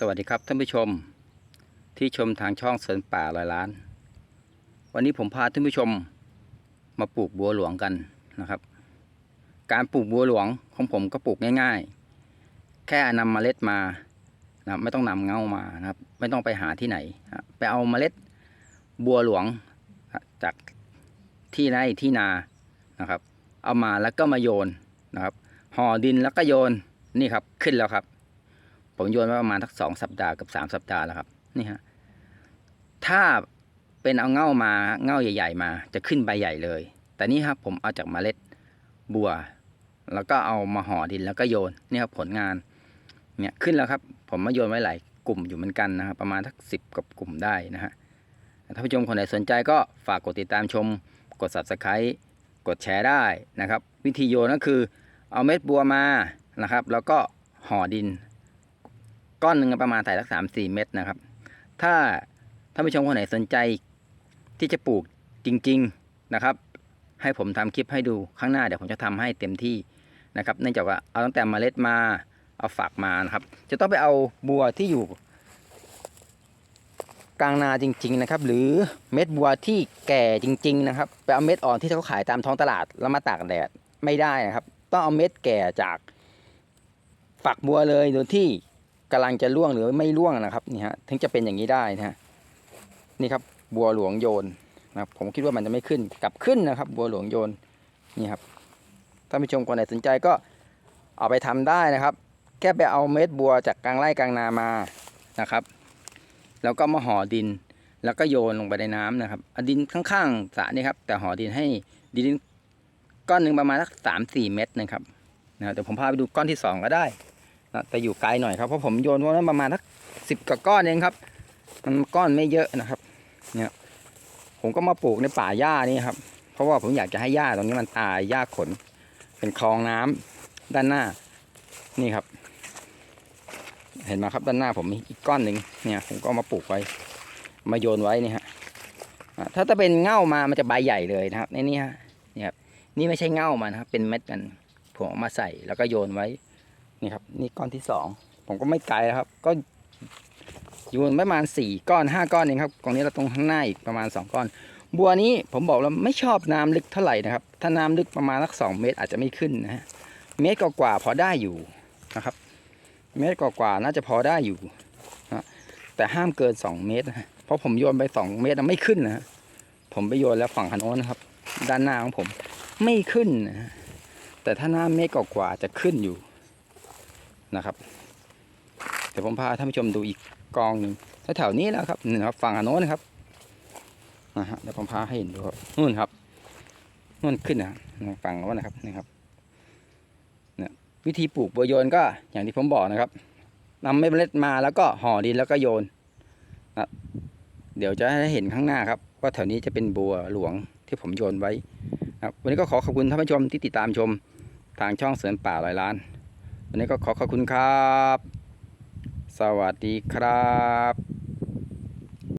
สวัสดีครับท่านผู้ชมที่ชมทางช่องเสรินป่าลอยล้าน วันนี้ผมพาท่านผู้ชมมาปลูกบัวหลวงกันนะครับ การปลูกบัวหลวงของผมก็ปลูกง่าย ๆ แค่นำเมล็ดมานะไม่ต้องนำเงามานะครับ ไม่ต้องไปหาที่ไหน ไปเอาเมล็ดบัวหลวงจากที่ไร่ที่นานะครับ เอามาแล้วก็มาโยนนะครับห่อดินแล้วก็โยนนี่ครับขึ้นแล้วครับ ผมโยนไว้ประมาณทักสองสัปดาห์กับสามสัปดาห์แล้วครับ นี่ฮะ ถ้าเป็นเอาเง่ามาเง่าใหญ่ ๆ มา จะขึ้นใบใหญ่เลย แต่นี่ครับผมเอาจากเมล็ดบัว แล้วก็เอามาห่อดินแล้วก็โยนนี่ครับผลงาน เนี่ยขึ้นแล้วครับ ผมมาโยนไว้หลายกลุ่มอยู่เหมือนกันนะครับ ประมาณทักสิบกับกลุ่มได้นะฮะถ้าผู้ชมคนไหนสนใจก็ฝากกดติดตามชม กด subscribe กดแชร์ได้นะครับ วิธีโยนก็คือเอาเม็ดบัวมานะครับ แล้วก็ห่อดิน ก้อนหนึ่งประมาณใส่สักสามสี่เม็ดนะครับ ถ้าท่านผู้ชมคนไหนสนใจที่จะปลูกจริง ๆนะครับ ให้ผมทำคลิปให้ดูข้างหน้าเดี๋ยวผมจะทำให้เต็มที่นะครับ เนื่องจากว่าเอาตั้งแต่เมล็ดมาเอาฝักมานะครับ จะต้องไปเอาบัวที่อยู่ กลางนาจริง ๆนะครับ หรือเม็ดบัวที่แก่จริง ๆ นะครับไปเอาเม็ดอ่อนที่เขาขายตามท้องตลาดแล้วมาตากแดดไม่ได้นะครับ ต้องเอาเม็ดแก่จากฝักบัวเลยโดยที่ กำลังจะร่วงหรือไม่ร่วงนะครับนี่ฮะถึงจะเป็นอย่างนี้ได้นะฮะนี่ครับบัวหลวงโยนนะครับผมคิดว่ามันจะไม่ขึ้นกลับขึ้นนะครับ บัวหลวงโยนนี่ครับท่านผู้ชมคนไหนสนใจก็เอาไปทำได้นะครับ แค่ไปเอาเม็ดบัวจากกลางไร่กลางนามานะครับ แล้วก็มาห่อดิน แล้วก็โยนลงไปในน้ำนะครับอดินข้างๆสระนี่ครับ แต่ห่อดินให้ดินก้อนหนึ่งประมาณสักสามสี่เม็ดนะครับนะเดี๋ยวผมพาไปดูก้อนที่สองก็ได้ แต่อยู่ไกลหน่อยครับเพราะผมโยนพวกนั้นประมาณสักสิบกว่าก้อนเองครับ มันก้อนไม่เยอะนะครับ เนี่ยผมก็มาปลูกในป่าหญ้านี่ครับ เพราะว่าผมอยากจะให้หญ้าตรงนี้มันตายหญ้าขน เป็นคลองน้ำด้านหน้า นี่ครับ เห็นไหมครับด้านหน้าผมมีอีกก้อนหนึ่งเนี่ย ผมก็มาปลูกไว้ มาโยนไว้นี่ฮะถ้าจะเป็นเง่ามามันจะใบใหญ่เลยนะครับในนี่ฮะนี่ครับนี่ไม่ใช่เง่ามันะครับเป็นเม็ดมันผมเอามาใส่แล้วก็โยนไว้ นี่ครับ นี่ก้อนที่สองผมก็ไม่ไกลครับ ก็อยู่ประมาณสี่ก้อนห้าก้อนเองครับกองนี้เราตรงข้างหน้าอีกประมาณสองก้อน บัวนี้ผมบอกแล้วไม่ชอบน้ำลึกเท่าไหร่นะครับ ถ้าน้ำลึกประมาณสักสองเมตรอาจจะไม่ขึ้นนะฮะเมตรกว่าพอได้อยู่นะครับ เมตรกว่าน่าจะพอได้อยู่นะแต่ห้ามเกินสองเมตรนะเพราะผมโยนไปสองเมตรนไม่ขึ้นนะผมไปโยนแล้วฝั่งคันโน้นนะครับ ด้านหน้าของผมไม่ขึ้นนะแต่ถ้าหน้าเมตรกว่าจะขึ้นอยู่ นะครับเดี๋ยวผมพาท่านผู้ชมดูอีกกองหนึ่งแถวนี้แหล้วครับนี่นะครับฝั่งอโน้นนะครับนะฮะเดี๋ยวผมพาให้เห็นดูครับนู่นครับนู่นขึ้นนะฝั่งโน้นนะครับนี่ครับเนี่ยวิธีปลูกบัวโยนก็อย่างที่ผมบอกนะครับนำเมล็ดมาแล้วก็ห่อดินแล้วก็โยนนะเดี๋ยวจะให้เห็นข้างหน้าครับว่าแถวนี้จะเป็นบัวหลวงที่ผมโยนไว้นะครับวันนี้ก็ขอขอบคุณท่านผู้ชมที่ติดตามชมทางช่องเสริมป่าลอยล้าน วันนี้ก็ขอขอบคุณครับ สวัสดีครับ